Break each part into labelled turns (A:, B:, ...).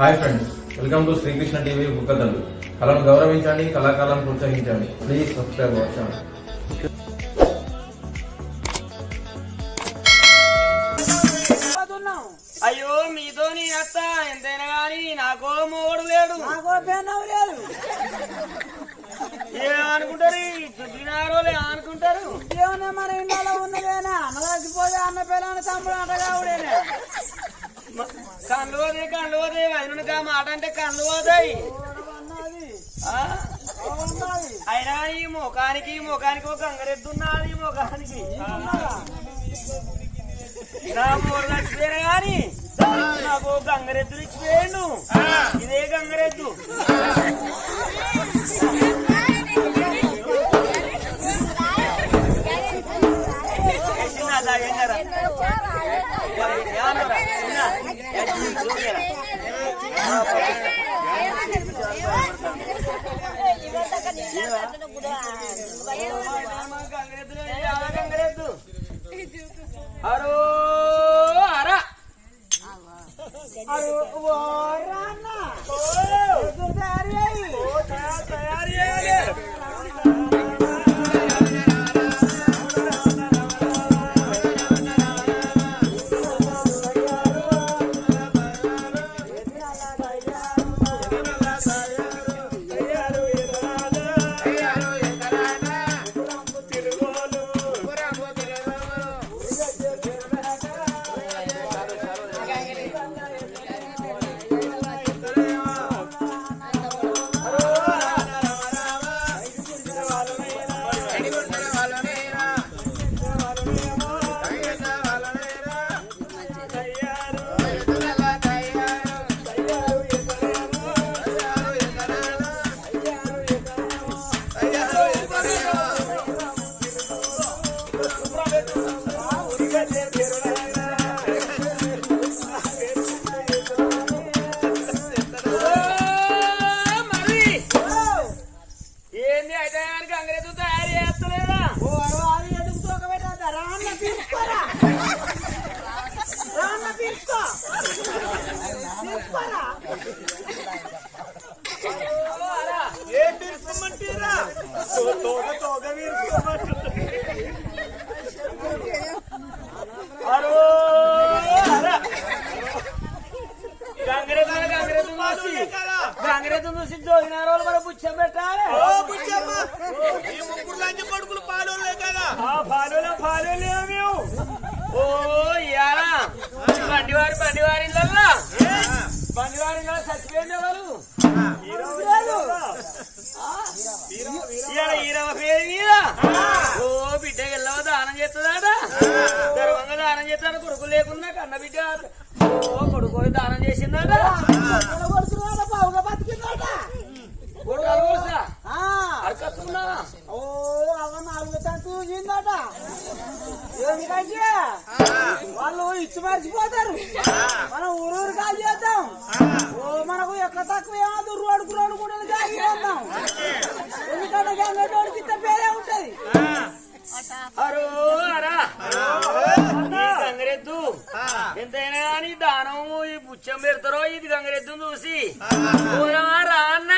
A: Hi friends welcome to Srikrishna TV బుక్కదండు కళను గౌరవించండి కళాకాలను ప్రోత్సహించండి. Please subscribe our channel.
B: అయ్యో మీతో నీ అత్త ఎంతైనా గాని నాకో మూడు లేడు.
C: నాకో పెన్నం లేదు.
B: ఏమనుకుంటారు దుబ్బినారోలే అనుకుంటారు
C: దేవుని మన ఇంట్లో ఉన్నదేనా? అన్నదాసిపోయి అన్న పిల్లని తమ్ముడు
B: మ- కళ్ళు పోతే కళ్ళు పోతే వదినగా మాట అంటే కళ్ళు?
C: ఉన్నది
B: అయినా ఈ ముఖానికి ఈ ముఖానికి ఒక అంగరెద్దున్నది ఈ ముఖానికి. నా మూడు చచ్చిపోయిన గాని నాకు ఒక గంగరెద్దులు ఇచ్చిపోయాడు ఇదే గంగరెద్దు. లేకున్నా కన్న బిడ్డ. ఓ కొడుకు దానం చేసిందాట.
C: నిలబడుతున్నాడా? బావుగా బతికిందాట.
B: కొడుకు అలుగుసా
C: ఆ.
B: అరకస్తున్నా
C: ఓ అవ్వ నాలుగు తంతు చూసిందట ఎందుకంటే వాళ్ళు ఇచ్చి మర్చిపోతారు. మనం ఊరూరు కాల్ చేద్దాం. ఓ మనకు ఎక్క తక్కువ ఏమవుతుంది రోడ్డుకు రోడ్డు కూడా కాల్ చేద్దాం. ఎందుకంటే పేరే ఉంటది.
B: అరో. అరా. గంగరెద్దు. ఎంతైనా కానీ దానము ఈ బుచ్చం పెడతారో ఇది గంగరెద్దు చూసి. రా అన్న.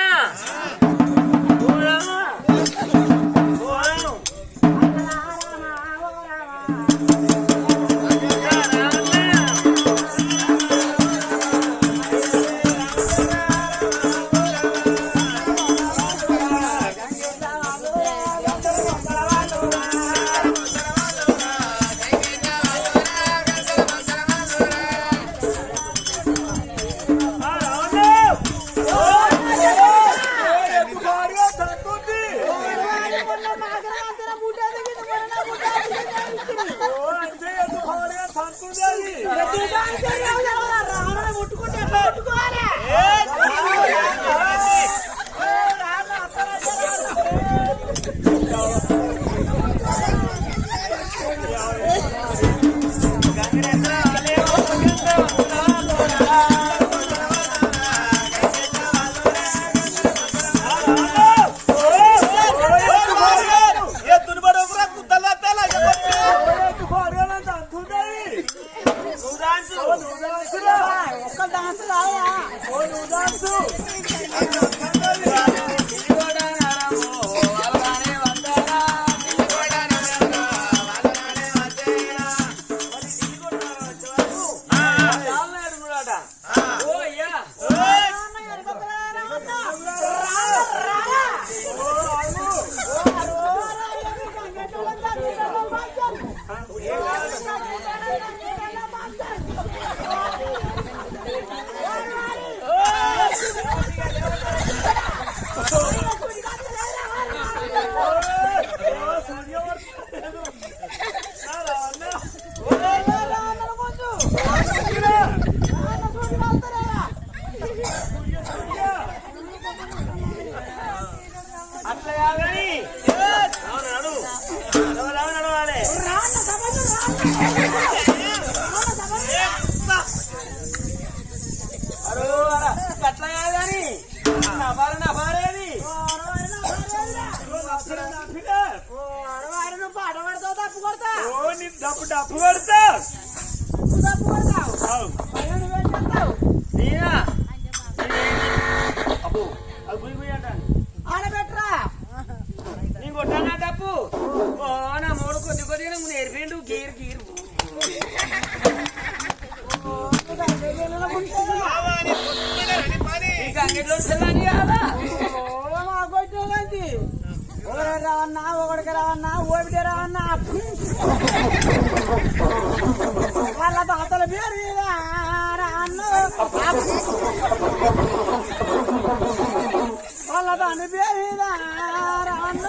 B: కొద్దిగా నువ్వు నేర్పిండు గీరు గీరు
C: ఒకరికి రావన్నా ఒకడికి రావన్నా ఓపిక రావన్నా వాళ్ళ తాతల పేరు వాళ్ళ దాని పేరు రాను.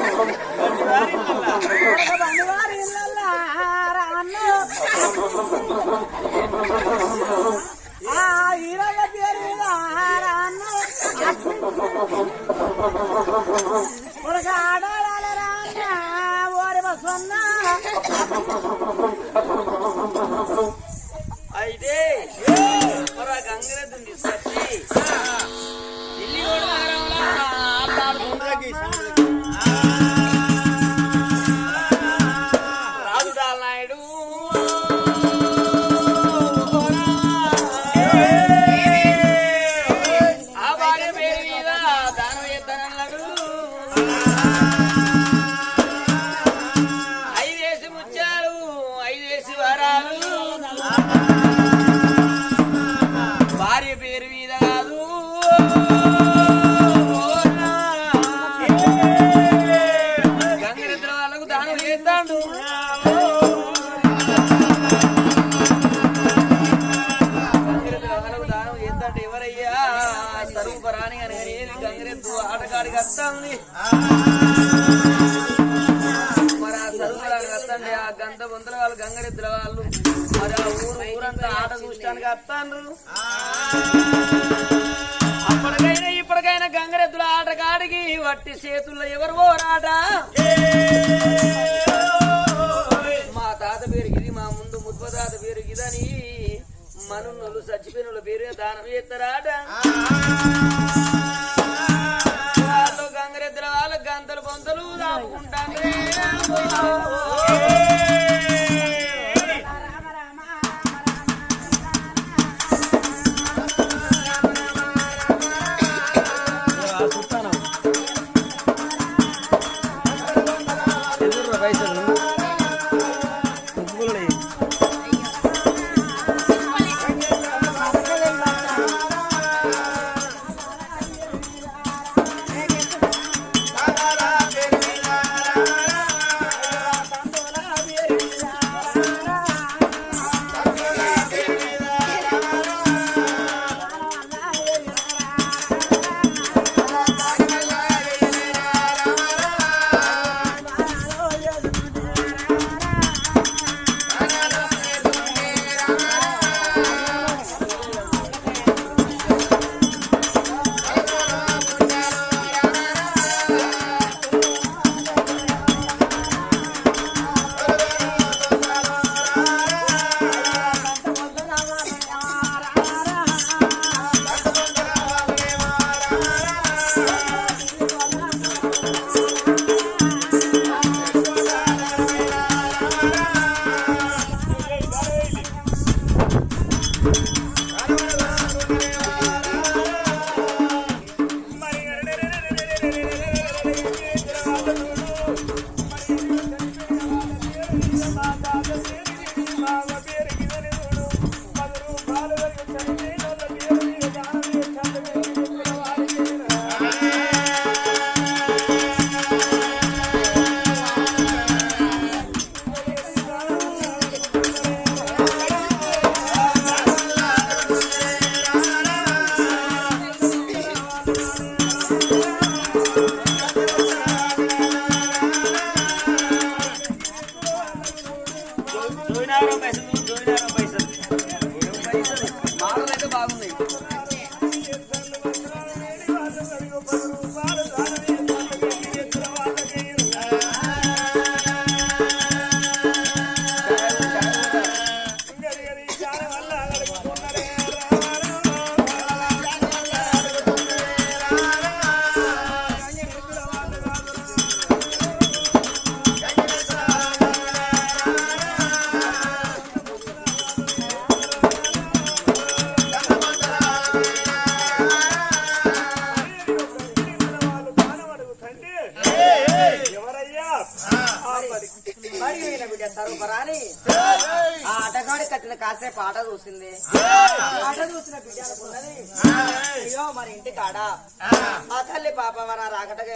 C: వారి పేరు మీద
B: అప్పటికైనా ఇప్పటికైనా గంగరెద్దుల ఆట కాడికి వట్టి చేతుల్లో ఎవరు పోరాట? మా తాత పేరుకి ఇది మా ముందు ముద్వ తాత పేరుకి ఇదని మనున్నోళ్ళు చచ్చిపోయిన పేరు దానం చేస్తారాట. గంగరెద్దుల వాళ్ళ గంతలు
D: పొంతలు దాపుకుంటాను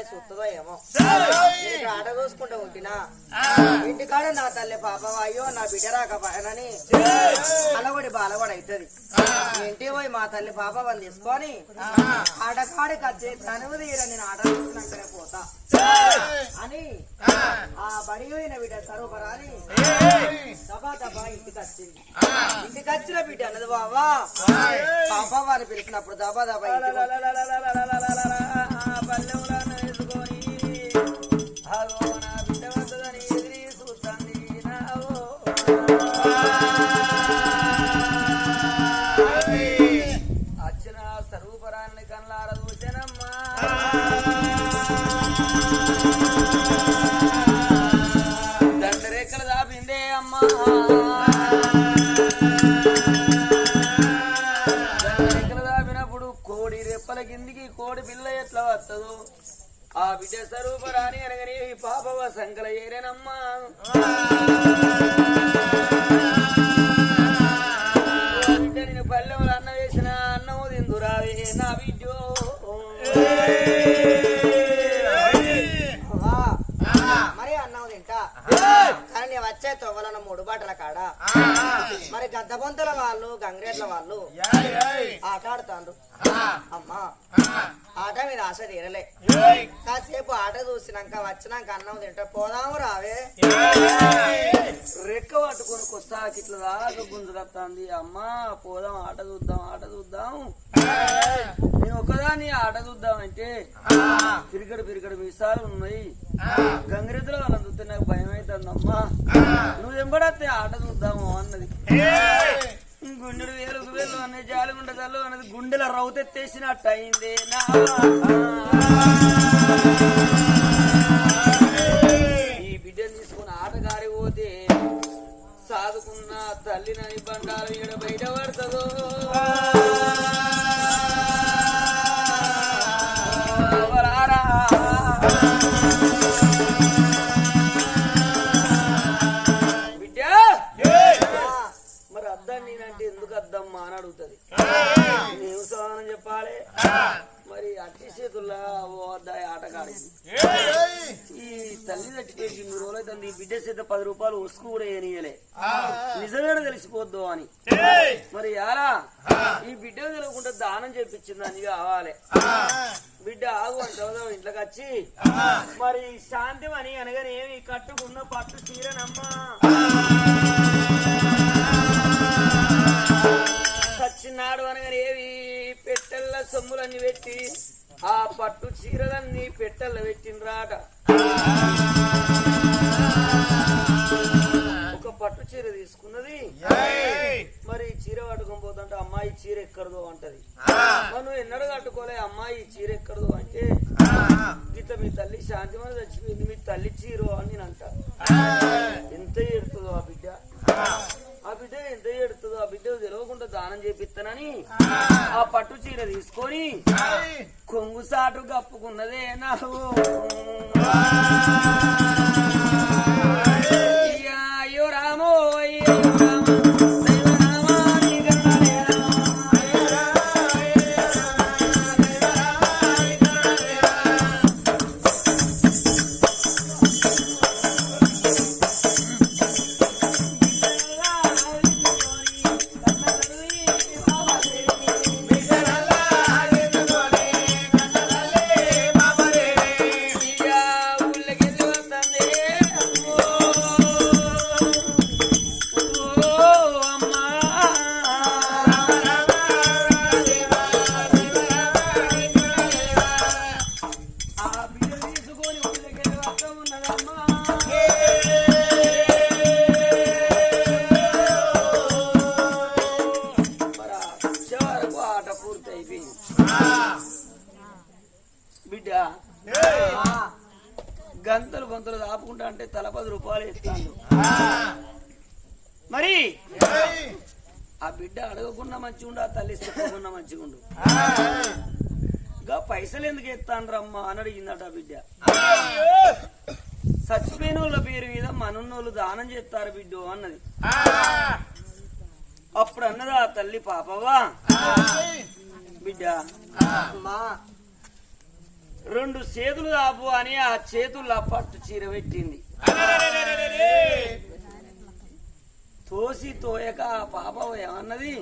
D: చూస్తుందో ఏమో ఆట చూసుకుంటూ ఉంటినా ఇంటి కాడ నా తల్లి పాప అయ్యో నా బిడ్డ రాకపోయానని అలగొడి బాలగొడి అవుతుంది ఇంటి పోయి మా తల్లి పాప వాళ్ళు తీసుకొని ఆటకాడి కచ్చే తనువు తీర నేను ఆట చూసినాకనే పోతా అని ఆ బడి పోయిన బిడ్డ సరూపరాని దబా దబా ఇంటికి వచ్చింది ఇంటికి వచ్చిన బిడ్డ అన్నది బావా పాప వారిని పిలిచినప్పుడు దబా దబా ఇంటికి
B: కోడి పిల్ల ఎట్లా వస్తుందో ఆ బిడ్డ స్వరూపరాని అనగానే ఈ పాపవ సంకల ఏరేనమ్మా
D: తొవ్వలను మూడు బాటల కాడ మరి గద్దబొంతుల వాళ్ళు గంగ్రేట్ల వాళ్ళు ఆట ఆడుతాండ్రు అమ్మా. ఆట మీద ఆశ తీరలే కాసేపు ఆట చూసినాక వచ్చినాక అన్నం తింటా. పోదాము రావే
B: రెక్క పట్టుకొని కొస్తాకి ఇట్లా దాకా గుంజుకొస్తుంది అమ్మా పోదాం ఆట చూద్దాం ఆట చూద్దాం. నేను ఒకదాన్ని ఆట చూద్దాం అంటే పిరికడు పిరికడు మీసాలు ఉన్నాయి. గంగిరెద్దుల వాళ్ళని చూస్తే నాకు భయం అవుతుందమ్మా నువ్వు ఎంబడత్తే ఆట చూద్దాము అన్నది. గుండెలు వేలు వేలు అనే జాలి చల్లు అనేది గుండెల రౌతెత్తేసినట్టు అయింది నా ఈ బిడ్డను తీసుకుని ఆటగారి పోతే సాదుకున్న తల్లినని బండాలు ఈడ బయట పడుతుందో. చెప్పాలి మరి అట్టి చేతుల్లా ఆటగాడింది ఈ తల్లి చచ్చిపోయి ఇన్ని రోజులు అవుతుంది ఈ బిడ్డ చేత పది రూపాయలు ఉసుకు కూడా ఏనియలే. నిజమేనా తెలిసిపోద్దు అని. మరి యారా? ఈ బిడ్డ తెలియకుండా దానం చేపించింది అని కావాలి. బిడ్డ ఆగు అని చదువు ఇంట్లోకి వచ్చి. మరి శాంతి అని అనగానే ఏమి? కట్టుకున్న పట్టు చీరనమ్మా. సచ్చినాడు అనగానే ఏవి పెట్టెల్ల సొమ్ములన్నీ పెట్టి ఆ పట్టు చీరలన్నీ పెట్టెల్ల పెట్టిండ్రాట. ఒక పట్టు చీర తీసుకున్నది. మరి చీర పట్టుకొని పోతుంటే అమ్మాయి చీర ఎక్కడదో అంటది. నువ్వు ఎన్నడూ కట్టుకోలే అమ్మాయి చీర ఎక్కడదో అంటే ఇట్లా మీ తల్లి శాంతిమని చచ్చిపోయింది మీ తల్లి చీరో అని నేను అంట. ఎంత ఏడుతుందో ఆ బిడ్డ. ఏడుతుందో ఆ బిడ్డ తెలియకుండా దానం చేపిస్తానని ఆ. పట్టు చీర తీసుకొని కొంగు సాటు కప్పుకున్నదే నాకు ఎత్తాను రమ్మా అని అడిగిందట బిడ్డ. చచ్చిపోయిన వాళ్ళ పేరు మీద మనున్నోళ్ళు దానం చేస్తారు బిడ్డు అన్నది. అప్పుడు అన్నదా ఆ తల్లి పాపవా? బిడ్డ.
D: అమ్మా
B: రెండు చేతులు దాపు అని ఆ చేతుల్లో పట్టు చీర పెట్టింది. తోసి తోయక ఆ పాప ఏమన్నది?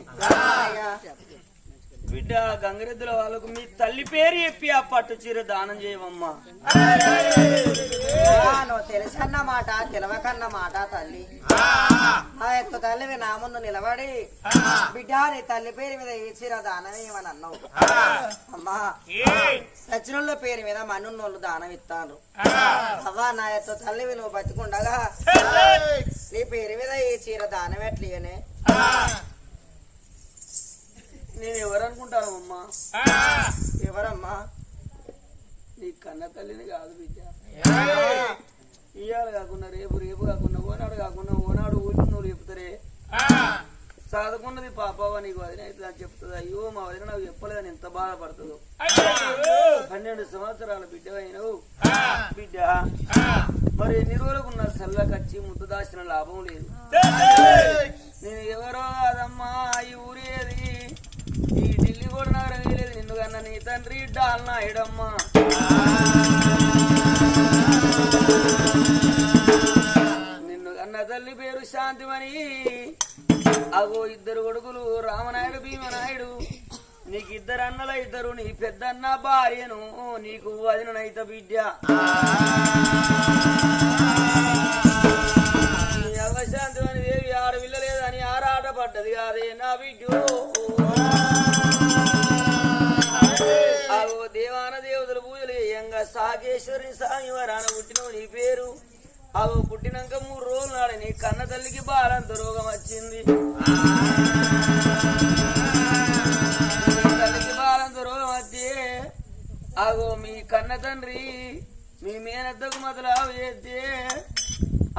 B: బిడ్డ గంగరెద్దుల వాళ్ళకు మీ తల్లి పేరు చెప్పి ఆ పట్టు చీర దానం చేయమమ్మా
D: ఆ, నువ్వు తెలిసన్న మాట తెలవకన్న మాట తల్లి. ఆ యొక్క తల్లివి నా ముందు నిలబడి బిడ్డ నీ తల్లి పేరు మీద ఏ చీర దానం ఏమని అన్నావు. అమ్మా సచ్చినోళ్ళ పేరు మీద మనున్నోళ్ళు దానం ఇస్తాను అవ్వా నా యొక్క తల్లివి నువ్వు బతికుండగా నీ పేరు మీద ఏ చీర దానం ఎట్లయనే
B: నేను ఎవరనుకుంటాను అమ్మా
D: ఎవరమ్మా?
B: నీ కన్న తల్లిని కాదు బిడ్డ. ఇయ్యాలి కాకుండా రేపు రేపు కాకుండా ఓనాడు కాకుండా ఓనాడు ఊరికి నువ్వు చెప్తారే చదువుకున్నది పాపవా నీకు వదిన అయితే అని చెప్తుంది? అయ్యో మా వదిన నాకు చెప్పలేదని ఎంత బాధపడుతుందో. పన్నెండు సంవత్సరాల బిడ్డ అయినవు బిడ్డ మరి ఎన్ని రోజులకు ఉన్న సల్లకచ్చి ముద్దు దాచిన లాభం లేదు. నేను ఎవరో అదమ్మా ఈ ఊరేది. కూడా నిన్ను కన్నా నీ తండ్రి డాల్ నాయుడమ్మా. నిన్ను కన్న తల్లి పేరు శాంతిమణి. అగో ఇద్దరు కొడుకులు రామనాయుడు భీమనాయుడు. నీకు ఇద్దరు అన్నల ఇద్దరు నీ పెద్దన్న భార్యను నీకు వదిననైత బిడ్డ. నీ అవశాంతిమణి దేవి ఆరు విల్లలేదని ఆరాట పడ్డది కాదే నా బిడ్డు. సాగేశ్వరి స్వామి వరాన పుట్టినవు నీ పేరు? అవు పుట్టినాక మూడు రోజులు నాడు నీ కన్న తల్లికి బాలంత రోగం వచ్చింది. తల్లికి బాలంత రోగం వచ్చి అగో మీ కన్న తండ్రి మీ మేనత్తకు మొదలావు చేస్తే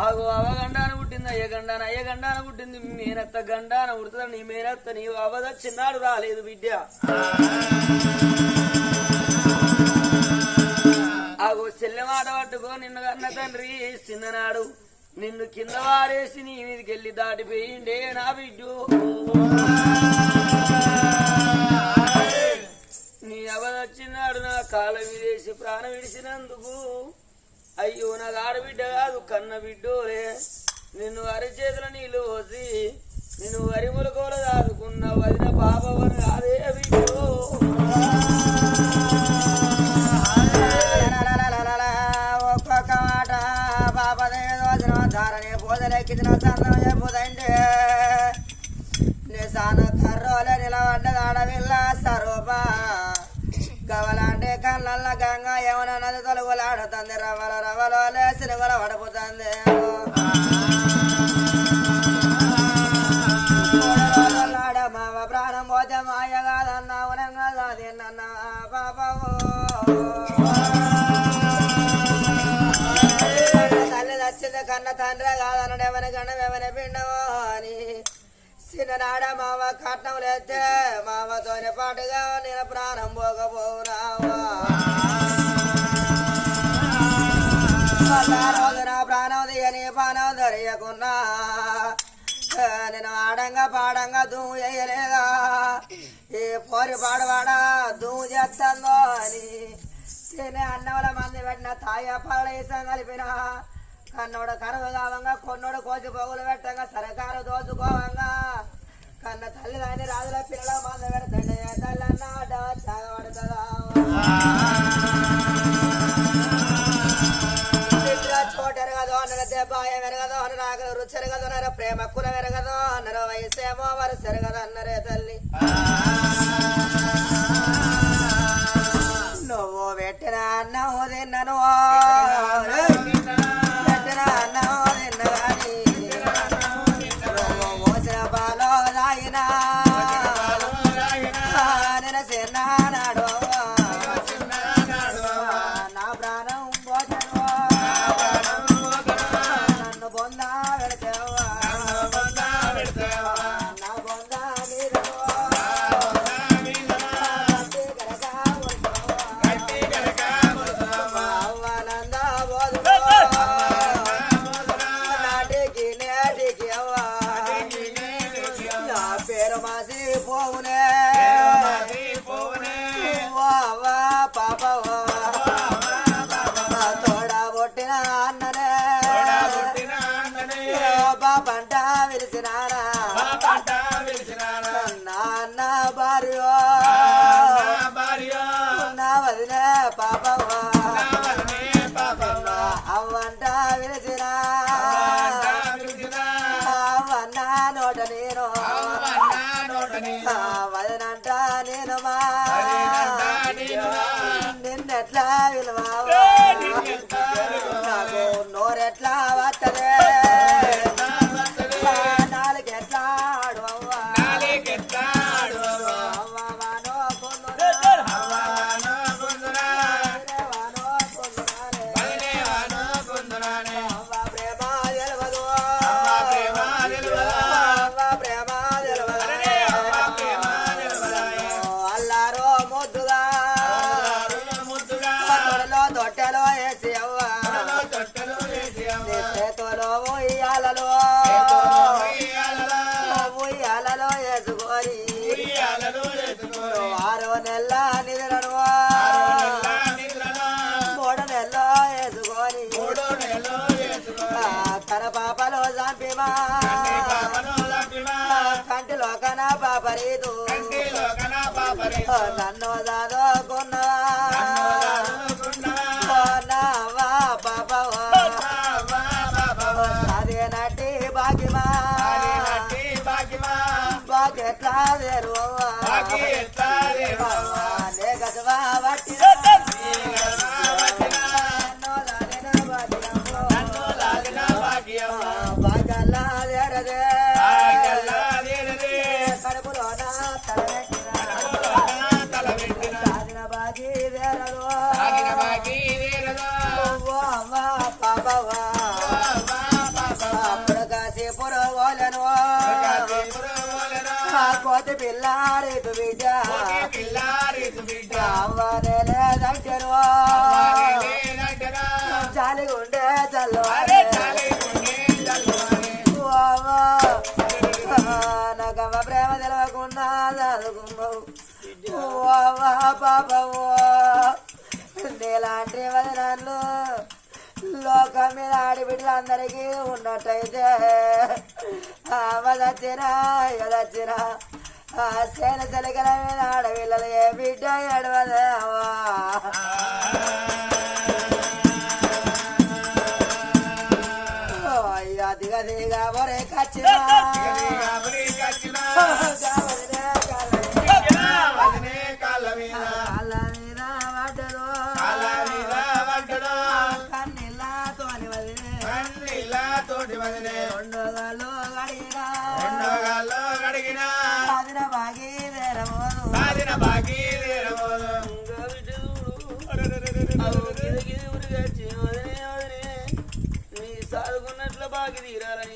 B: అగో అవ గండాన పుట్టింది అయ్యగండాన గండాన గండాన పుట్టింది మీ మేనత్త గండాన పుడుతుంది నీ మేనత్త నీ అవద చిన్నాడు రాలేదు బిడ్డ. ఆగో చెల్లెవాడ పట్టుకో నిన్ను కన్న తండ్రి చిన్ననాడు నిన్ను కింద వారేసి నీ మీదకి వెళ్ళి దాటిపోయిండే నా బిడ్డు. నీ అవదొచ్చినాడు నా కాళ్ళ విదేసి ప్రాణం విడిచినందుకు. అయ్యో నా ఆడబిడ్డ కాదు కన్న బిడ్డోలే. నిన్ను అరిచేతుల నీళ్ళు పోసి నిన్ను వరిముల కోల దాదుకున్న వదిన పాపవని కాదే బిడ్డో.
D: ధారణి పూజలెక్కించిన సందం చెప్పుదంటే నిశాన కర్రోల నిలబడ్డదాడ విల్ల సరూప గవలాంటి కళ్ళల్ల గంగ యమున నది తొలుగులాడుతుంది రవల రవలో లేసిన గొల పడిపోతుంది మావ ప్రాణం పోతే మాయ కాదన్నా ఉనంగా కాదన్నా పాపము తండ్రి కాదనడు. ఎవరి కన్న ఎవరి పిండమో అని. చిన్ననాడ మావ కట్నం లేస్తే మావతోని పాటుగా నేను ప్రాణం పోకపోనావా ప్రాణం దిగని పానం దొరియకున్నా. నేను ఆడంగా పాడంగా దుమ్ము చేయలేదా ఏ పోరి పాడవాడా దుమ్ము చేస్తాందో అని. తినే అన్నవల మంది పెట్టిన తాయ పళ్ళేసం కలిపిన. కన్నోడ కరువు కావంగా కొన్నోడు కోసి పొగులు పెట్టంగా సరకారు దోచుకోవంగా. కన్న తల్లి దాని రాజుల పిల్లల మంది పెడతండి తల్లి అన్నాడ చాగబడుతుందా చోట ఎరగదో అన్న దెబ్బాయ వెరగదో అన్న నాకు ప్రేమ కుల వెరగదో అన్నర వయసేమో వారు ఎరగదు అన్నరే తల్లి. నువ్వు పెట్టిన అన్నం తిన్నను. ಇಲ್ವಾ
E: కంటి
D: లోకన పాపరీదు. నన్ను దాదోకున్నవా నావా పాపవా. అదే నటి బాగిమా బాకెట్లా తెరువా కోతి
E: పిల్ల రేతు బిడ్డ.
D: అవ్వలేదంటారు
E: చాలిగుండే
D: చల్లవారే. నాకమ్మ ప్రేమ తెలవకుండా చదువుకున్నావు పాపవో. నేలాంటి వదనాలు లోకం మీద ఆడబిడ్డలందరికీ ఉన్నట్టయితే ఆమెదచ్చినా ఎదచ్చినా ఆ సేన చెలికల మీద ఆడపిల్లలు ఏ బిడ్డ ఎడవదేవా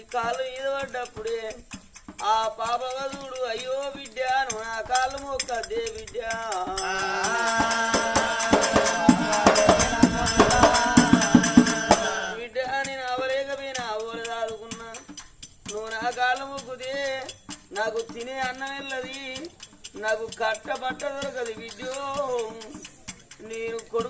B: కాలు ఈదబడ్డప్పుడే ఆ పాప వధువుడు అయ్యో బిడ్డ నా కాలు మొక్కదే బిడ్డ. బిడ్డ నేను అవలేకపోయినా అవోలు దాదుకున్నా నువ్వు నా కాలు మొక్కుదే నాకు తినే అన్నం వెళ్ళది నాకు కట్ట బట్ట దొరకదు బిడ్డో. నేను కొడుకు